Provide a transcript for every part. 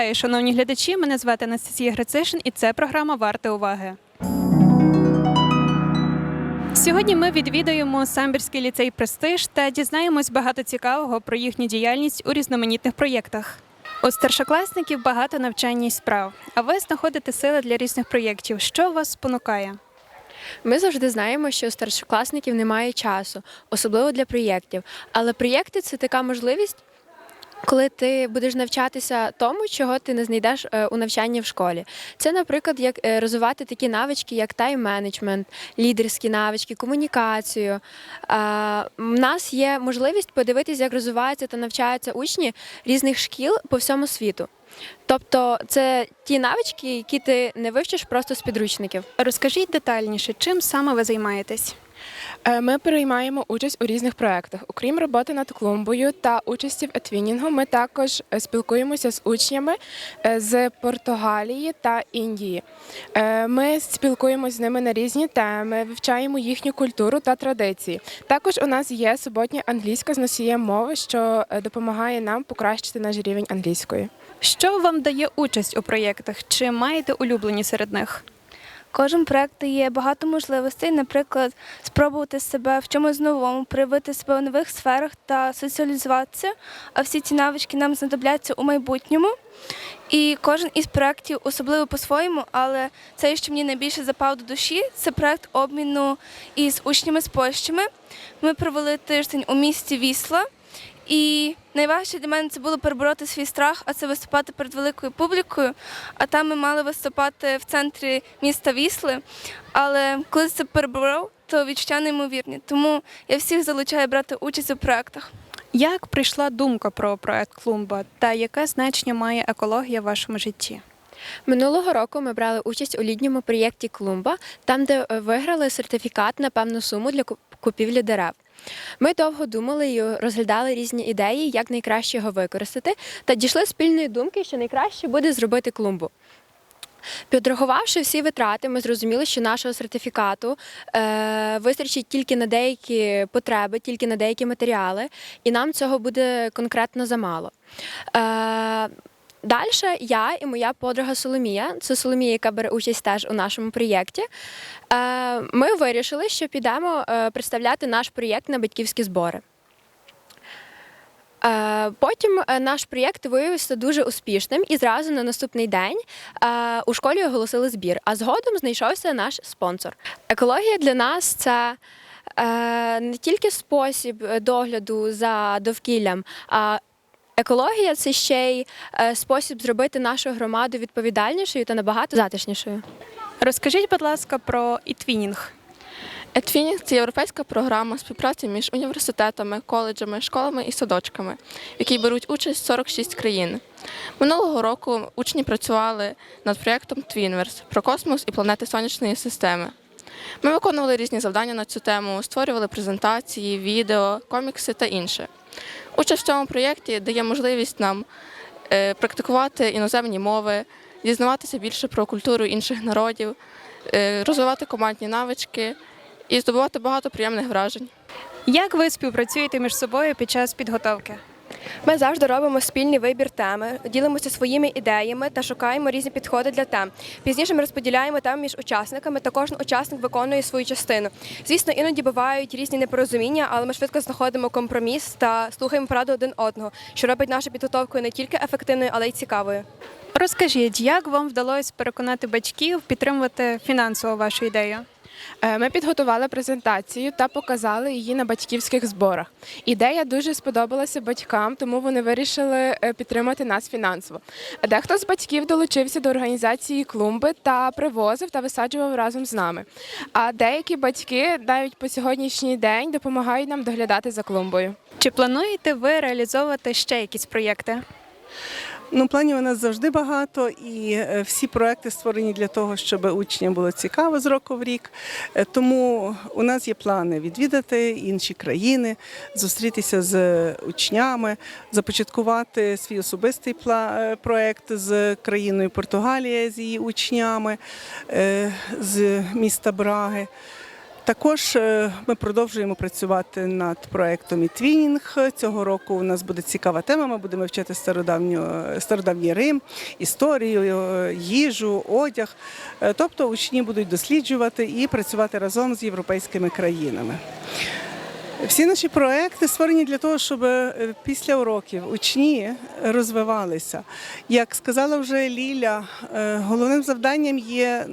Вітаю, шановні глядачі. Мене звати Анастасія Грицишин, і це програма Варте уваги. Сьогодні ми відвідаємо самбірський ліцей Престиж та дізнаємось багато цікавого про їхню діяльність у різноманітних проєктах. У старшокласників багато навчання і справ, а ви знаходите сили для різних проєктів. Що вас спонукає? Ми завжди знаємо, що у старшокласників немає часу, особливо для проєктів. Але проєкти це така можливість, коли ти будеш навчатися тому, чого ти не знайдеш е, у навчанні в школі. Це, наприклад, як е, розвивати такі навички, як тайм-менеджмент, лідерські навички, комунікацію. У нас є можливість подивитися, як розвиваються та навчаються учні різних шкіл по всьому світу. Тобто, це ті навички, які ти не вивчиш просто з підручників. Розкажіть детальніше, чим саме ви займаєтесь? Е, Ми приймаємо участь у різних проєктах. Окрім роботи над клумбою та участі в етвінінгу, ми також е, спілкуємося з учнями е, з Португалії та Індії. Ми спілкуємося з ними на різні теми, вивчаємо їхню культуру та традиції. Також у нас є суботня англійська з носієм мови, що допомагає нам покращити наш рівень англійської. Що вам дає участь у проєктах? Чи маєте улюблені серед них? Кожен проект дає багато можливостей, наприклад, спробувати себе в чомусь новому, проявити себе в нових сферах та соціалізуватися. А всі ці навички нам знадобляться у майбутньому. І кожен із проєктів особливо по-своєму, але цей, що мені найбільше запав до душі, це проєкт обміну із учнями з Польщами. Ми провели тиждень у місті Вісла. І найважче для мене це було перебороти свій страх, а це виступати перед великою публікою. А там ми мали виступати в центрі міста Вісли. Але коли це переборов, то відчуття неймовірні. Тому я всіх залучаю брати участь у проєктах. Як прийшла думка про проект Клумба та яке значення має екологія в вашому житті? Минулого року ми брали участь у літньому проєкті Клумба, там, де е, виграли сертифікат на певну суму для купівлі дерев. Ми довго думали і розглядали різні ідеї, як найкраще його використати, та дійшли спільної думки, що найкраще буде зробити клумбу. Підрахувавши всі витрати, ми зрозуміли, що нашого сертифікату е, вистачить тільки на деякі потреби, тільки на деякі матеріали, і нам цього буде конкретно замало. Е, Далі я і моя подруга Соломія, це Соломія, яка бере участь теж у нашому проєкті. е, Ми вирішили, що підемо е, представляти наш проєкт на батьківські збори. Е, Потім наш проєкт виявився дуже успішним, і зразу на наступний день у школі оголосили збір. А згодом знайшовся наш спонсор. Екологія для нас це не тільки спосіб догляду за довкіллям, а екологія це ще й е, спосіб зробити нашу громаду відповідальнішою та набагато затишнішою. Розкажіть, будь ласка, про ітвінінг. Етвінінг це європейська програма співпраці між університетами, коледжами, школами і садочками, в якій беруть участь 46 країн. Минулого року учні працювали над проєктом Twinverse про космос і планети сонячної системи. Ми виконували різні завдання на цю тему, створювали презентації, відео, комікси та інше. Участь в цьому проєкті дає можливість нам е, практикувати іноземні мови, дізнаватися більше про культуру інших народів, е, розвивати командні навички і здобувати багато приємних вражень. Як ви співпрацюєте між собою під час підготовки? Ми завжди робимо спільний вибір теми, ділимося своїми ідеями та шукаємо різні підходи для тем. Пізніше ми розподіляємо теми між учасниками, та кожен учасник виконує свою частину. Звісно, іноді бувають різні непорозуміння, але ми швидко знаходимо компроміс та слухаємо пораду один одного, що робить нашу підготовку не тільки ефективною, але й цікавою. Розкажіть, як вам вдалося переконати батьків підтримувати фінансово вашу ідею? Е, Ми підготували презентацію та показали її на батьківських зборах. Ідея дуже сподобалася батькам, тому вони вирішили е, підтримати нас фінансово. Дехто з батьків долучився до організації клумби та привозив та висаджував разом з нами. А деякі батьки навіть по сьогоднішній день допомагають нам доглядати за клумбою. Чи плануєте ви реалізовувати ще якісь проєкти? Ну, планів у нас завжди багато, і е, всі проекти створені для того, щоб учням було цікаво з року в рік. Е, Тому у нас є плани відвідати інші країни, зустрітися з учнями, започаткувати свій особистий е, проект з країною Португалія з її учнями з міста Браги. Також е, ми продовжуємо працювати над проектом «Ітвінінг». Цього року у нас буде цікава тема. Ми будемо вчити стародавню, стародавній Рим, історію, е, їжу, одяг. Е, Тобто учні будуть досліджувати і працювати разом з європейськими країнами. Всі наші проекти створені для того, щоб е, після уроків учні розвивалися. Як сказала вже Ліля, е, головним завданням є е,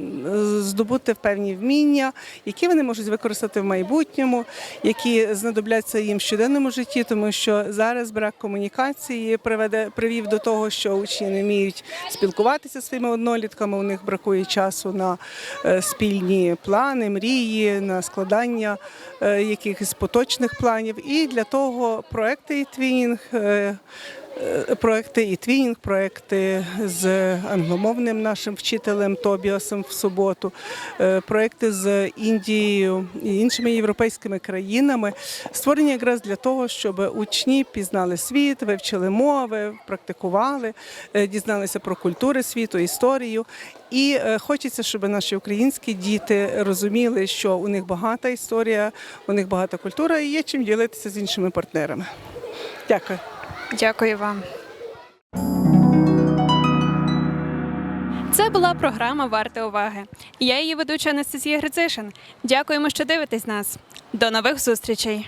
здобути певні вміння, які вони можуть використати в майбутньому, які знадобляться їм в щоденному житті, тому що зараз брак комунікації приведе привів до того, що учні не вміють спілкуватися зі своїми однолітками. У них бракує часу на спільні плани, мрії, на складання якихось поточних планів. І для того проекти і е, е, проекти «Ітвінінг», проекти з англомовним нашим вчителем Тобіасом в суботу, е, проекти з Індією і іншими європейськими країнами створені якраз для того, щоб учні пізнали світ, вивчили мови, практикували, е, дізналися про культури світу, історію. І е, хочеться, щоб наші українські діти розуміли, що у них багата історія, у них багата культура і є чим ділитися з іншими партнерами. Дякую. Дякую вам. Це була програма Варте уваги. Я її ведуча Анастасія Грицишин. Дякуємо, що дивитесь нас. До нових зустрічей.